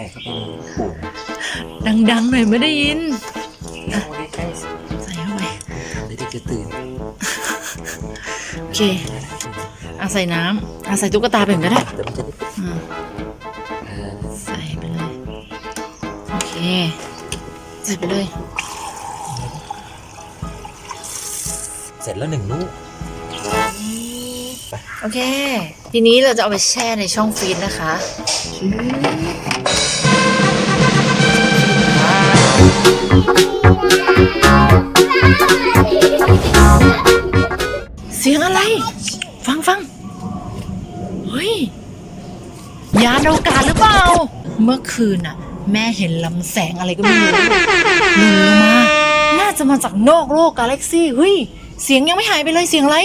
ส่เข้าไปในปุ่มดังๆหน่อยไม่ได้ยิน เอาใกล้ๆสิใส่เข้าไป เดี๋ยวเด็กจะตื่นโอเคอาใส่น้ำอาใส่ตุ๊กตาเป็นก็ได้เดี๋ยวมันจะได้อืมเออใส่ไปเลย โอเค ใส่ไปเลย เสร็จแล้วหนึ่งลูกโอเค ทีนี้เราจะเอาไปแช่ในช่องฟรีซนะคะ เสียงอะไร ฟังฟังเฮ้ย ยานอวกาศหรือเปล่า เมื่อคืนน่ะ แม่เห็นลำแสงอะไรก็ไม่รู้หล่นลงมา น่าจะมาจากนอกโลกกาแล็กซี่ เฮ้ย เสียงยังไม่หายไปเลยเสียงอะไร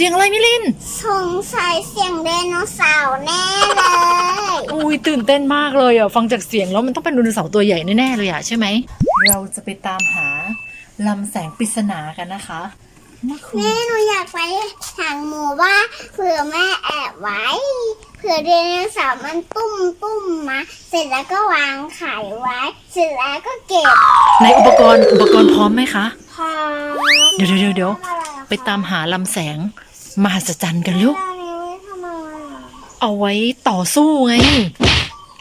เสียงอะไรมิลิน สงสัยเสียงไดโนเสาร์แน่เลย อุ้ยตื่นเต้นมากเลยอะฟังจากเสียงแล้วมันต้องเป็นไดโนเสาร์ตัวใหญ่แน่ๆเลยอะใช่ไหม เราจะไปตามหาลำแสงปริศนากันนะคะเมื่อคืแม่นหนูอยากไปทางหมู่บ้านเผื่อแม่แอบไว้ เผื่อไดโนเสาร์มันตุ้มตุ้มมา เสร็จแล้วก็วางไข่ไว้ เสร็จแล้วก็เก็บในอุปกรณ์อุปกรณ์พร้อมไหมคะ พอเดี๋ยวเดี๋ยวเดี๋ยวไปตามหาลำแสง มหัศจรรย์กันลูกตอนนี้ไม่ทำอะไรอะเอาไว้ต่อสู้ไง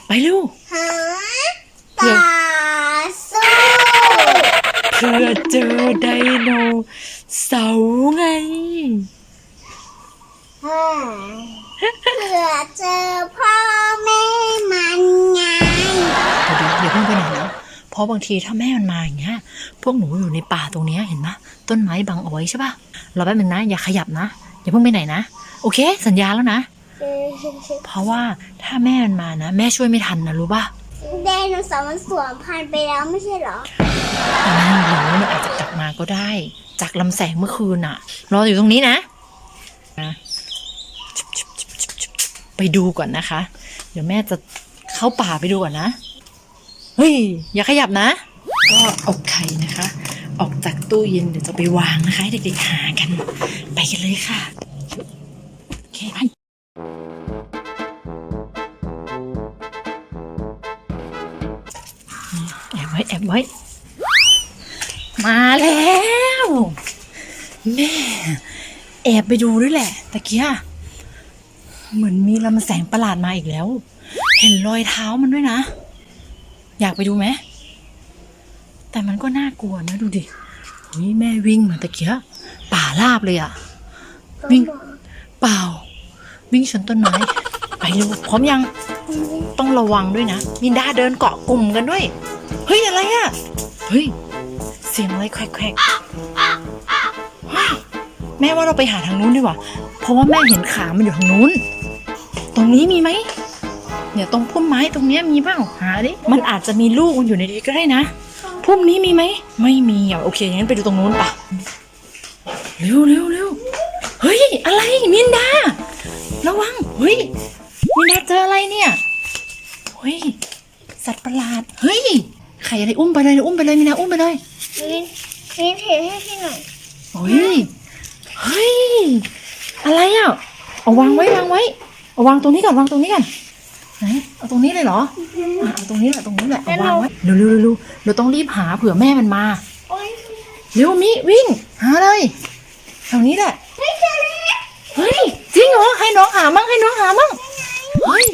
ไปลูกฮะต่อสู้ เพื่อเจอไดโนเสาร์ไงฮะเผื่อเจอพ่อแม่มันไงเดี๋ยวเดี๋ยวเพิ่งไปไหนนะเพราะบางทีถ้าแม่มันมาอย่างเงี้ย พวกหนูอยู่ในป่าตรงเนี้ยเห็นปะต้นไม้บังเอาไว้ใช่ปะรอแป๊บนึงนะ อย่าขยับนะ อย่าเพิ่งไปไหนนะ โอเค สัญญาแล้วนะ เพราะว่าถ้าแม่มันมานะ แม่ช่วยไม่ทันนะรู้ปะไดโนเสาร์มันสวมพันธุ์ไปแล้วไม่ใช่เหรออันนั้นหนูมันอาจจะกลับมาก็ได้ จากลำแสงเมื่อคืนอะรออยู่ตรงนี้นะนะชุบชุบชุบชุบชุบชุบไปดูก่อนนะคะ เดี๋ยวแม่จะเข้าป่าไปดูก่อนนะ เฮ้ย อย่าขยับนะ ก็เอาไข่นะคะ ออกจากตู้เย็นเดี๋ยวจะไปวางนะคะเด็กๆหากัน ไปกันเลยค่ะ โอเคไปแอบไว้แอบไว้ มาแล้ว แม่ แอบไปดูด้วยแหละตะเกียเหมือนมีลำแสงประหลาดมาอีกแล้ว เห็นรอยเท้ามันด้วยนะ อยากไปดูไหม แต่มันก็น่ากลัวนะดูดิเฮ้ยแม่วิ่งมาตะเกียป่าราบเลยอะวิ่งเปล่า วิ่งชนต้นไม้ไปดูพร้อมยังต้องระวังด้วยนะมินดาเดินเกาะกลุ่มกันด้วย เฮ้ยอะไรอะเฮ้ยเสียงอะไรแควกแม่ว่าเราไปหาทางนู้นดีกว่า เพราะว่าแม่เห็นขามันอยู่ทางนู้น ตรงนี้มีไหมเนี่ยตรงพุ่มไม้ตรงเนี้ยมีเปล่าหาดิ มันอาจจะมีลูกมันอยู่ในนี้ก็ได้นะ พุ่มนี้มีไหม ไม่มีอะโอเคงั้นไปดูตรงนู้นปะเร็วเร็วเร็วเฮ้ย อะไรมินดา ระวัง เฮ้ยมินดาเจออะไรเนี่ย เฮ้ย สัตว์ประหลาด เฮ้ย ไข่อะไรอุ้มไปเลย อุ้มไปเลยมินดาอุ้มไปเลยนี่นี่ถือให้พี่หน่อยเฮ้ย เฮ้ย อะไรอะ เอาวางไว้วางไว้ เอาวางตรงนี้ก่อนวางตรงนี้ก่อน ไหนเอาตรงนี้เลยเหรออะเอาตรงนี้แหละตรงนี้แหละเอาวางไว้เร็วเร็วเร็วเร็วเราต้องรีบหาเผื่อแม่มันมาโอ๊ยเร็วมิวิ่ง หาเลยแถวนี้แหละไม่เจอเลยเฮ้ยจริงเหรอให้น้องหามั่งให้น้องหามั่งเฮ้ย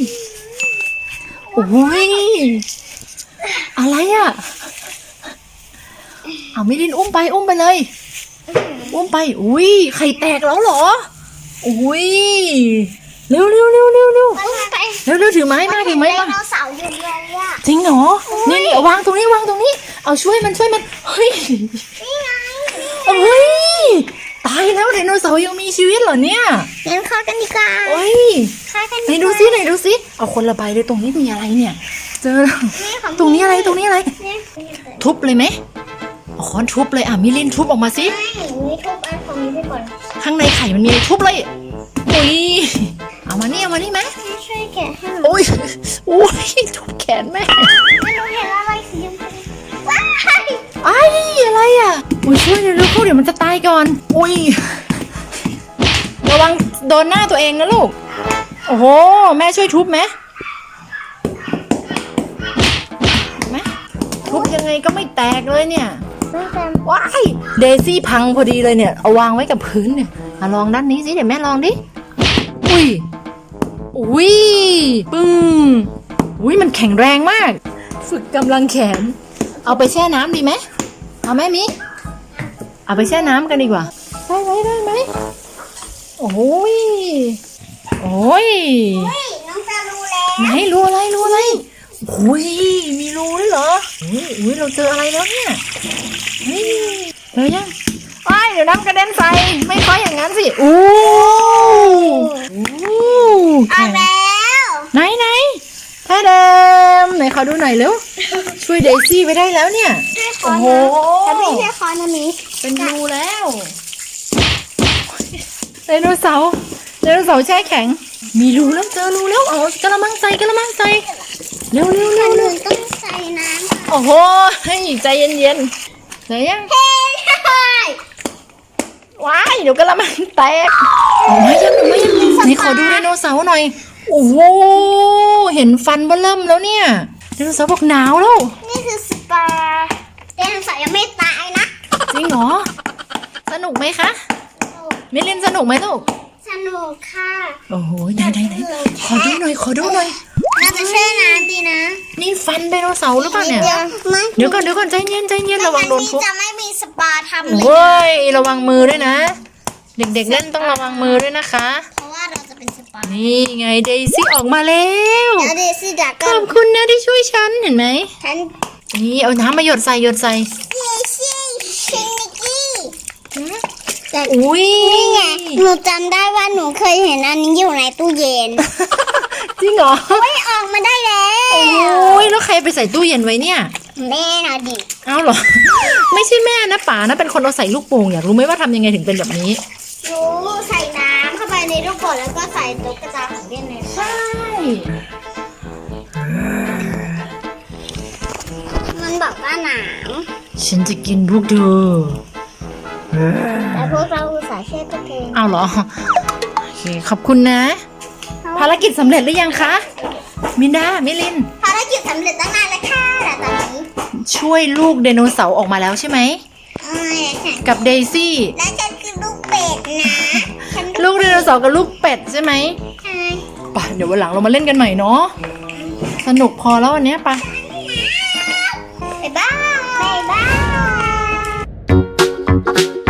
โอ้ยอะไรอะเอามิลินอุ้มไปอุ้มไปเลย อุ้มไป อุ้ยไข่แตกแล้วเหรอ อุ้ย เร็วเร็วเร็วเร็วเร็วมันไปเร็วเร็วถือไม้มาถือไม้ไดมาโนเสาร์อยู่เลยอะจริงเหรอนี่นี่เอาวางตรงนี้วางตรงนี้ เอาช่วยมันช่วยมันเฮ้ยนี่ไงเฮ้ยตายแล้วไดโนเสาร์ยังมีชีวิตเหรอเนี่ยงั้นเข้ากันดีกว่าเฮ้ยเข้ากันไหนดูซิไหนดูซิเอาคนละใบเลยตรงนี้มีอะไรเนี่ย เจอแล้วนี่ของตรงนี้อะไรตรงนี้อะไรนี่ทุบเลยไหมเอาค้อนทุบเลยอะมิลินทุบออกมาสิไม่นี่ทุบอันของนี้ไปก่อนข้างในไข่มันมีอะไรทุบเลยอุ้ยเอา มานี่เอามานี่ไหมแม่ช่วยแกะให้หน่อยโอ้ยโอ้ยทุบแขนแม่ไม่รู้เห็นอะไรสีชมพูว้ายไอ้อะไรอะอุ้ยช่วยเดี๋ยวลูกเดี๋ยวมันจะตายก่อนอุ้ยระวังโดนหน้าตัวเองนะลูก โอ้โห แม่ช่วยทุบไหมก็ไม่แตกเลยเนี่ยแม่เป็นว้ายเดซี่พังพอดีเลยเนี่ย เอาวางไว้กับพื้นเนี่ยอะลองด้านนี้สิเดี๋ยวแม่ลองดิ อุ้ย อุ้ยปึ้งอุ้ยมันแข็งแรงมาก ฝึกกำลังแขน เอาไปแช่น้ำดีไหมเอาไหมมิเอาไปแช่น้ำกันดีกว่า ได้ไหมได้ไหมโอ้ยโอ้ยเฮ้ยน้องจะรู้แล้วไหนรูอะไรรูอะไรโอ้ยมีรูด้วยเหรออุ้ยอุ้ยเราเจออะไรแล้วเนี่ยเฮ้ยเจอยังไอ้ายเดี๋ยวน้ำกระเด็นใส่ไม่ค่อยอย่างนั้นสิอู้อู้ เอาแล้วไหนไหนแท้เดมไหนขอดูหน่อยเร็วช่วยเดซี่ไว้ได้แล้วเนี่ยช่วยคโอ้อนโหนะแต่ไม่ใช่คอนอันนี้เป็นรูแล้วไดโนเสาร์ไดโนเสาร์แช่แข็ง มีรูแล้วเจอรูแล้วเอากระมังใส่กระมังใส่เร็วเร็วเร็อัวนหเร็นึ่วงต้องใส่น้ำโอ้โหให้ใจเย็นๆเดี๋ยวยังเฮ้ยว้ายเดี๋ยวกระมังแตกออกมายังออกมายังไหนขอ ดูไดโนเสาร์หน่อย โอ้โห เห็นฟันเบอเริ่มแล้วเนี่ยไดโนเสาร์บอกหนาวแล้ว นี่คือสปาเดนสายยังไม่ตายนะ จริงเหรอ สนุกไหมคะมิลินสนุกไหมลูก สนุกค่ะ โอ้โห ไหนไหนไหนขอดูหน่อย ขอดูหน่อยเราจะแช่น้ำดีนะ นี่ฟันไดโนเสาร์หรือเปล่าเนี่ย เดี๋ยวไม่เดี๋ยวก่อนเดี๋ยวก่อนใจเย็นใจเย็นระวังโดนไม่ทุบจะไม่มีสปาทำเลยเว้ย ระวังมือด้วยนะ เด็กๆเล่นต้องระวังมือด้วยนะคะ เพราะว่าเราจะเป็นสปานี่ไงเดซี่ออกมาแล้วแล้วเดซี่ดักขก็อบคุณนะที่ช่วยฉันเห็นไหมฉันนี่เอาน้ำมาหยดใส่หยดใส่เดซี่ชินิกี้แต่อุ้ยนี่ไงหนูจำได้ว่าหนูเคยเห็นอันนี้อยู่ในตู้เย็นจริงเหรอไม่ออกมาได้แล้วโอ้ยแล้วใครไปใส่ตู้เย็นไว้เนี่ย แม่นะดิเอาเหรอ ไม่ใช่แม่นะป๋านะเป็นคนเอาใส่ลูกโป่งอยากรู้ไหมว่าทำยังไงถึงเป็นแบบนี้ หนูใส่น้ำเข้าไป ในลูกโป่งแล้วก็ใส่ตุ๊กตาของเล่นในใช่มันบอกว่าหนาวฉันจะกินพวกเธอแต่พวกเราอุตส่าห์แช่ตัวเองเอาเหรอโอเคขอบคุณนะ ภารกิจสำเร็จหรือยังคะ มินดามิลิน ภารกิจสำเร็จตั้งนานแล้วค่ะแต่ตอนนี้ช่วยลูกไดโนเสาร์ออกมาแล้วใช่ไหมเอ้ยฉันกับเดซี่และฉัน สองกับลูกเป็ดใช่ไหมใช่ป่ะเดี๋ยววันหลังเรามาเล่นกันใหม่เนาะ สนุกพอแล้ววันนี้ยป่ะ บ๊ายบาย บ๊ายบาย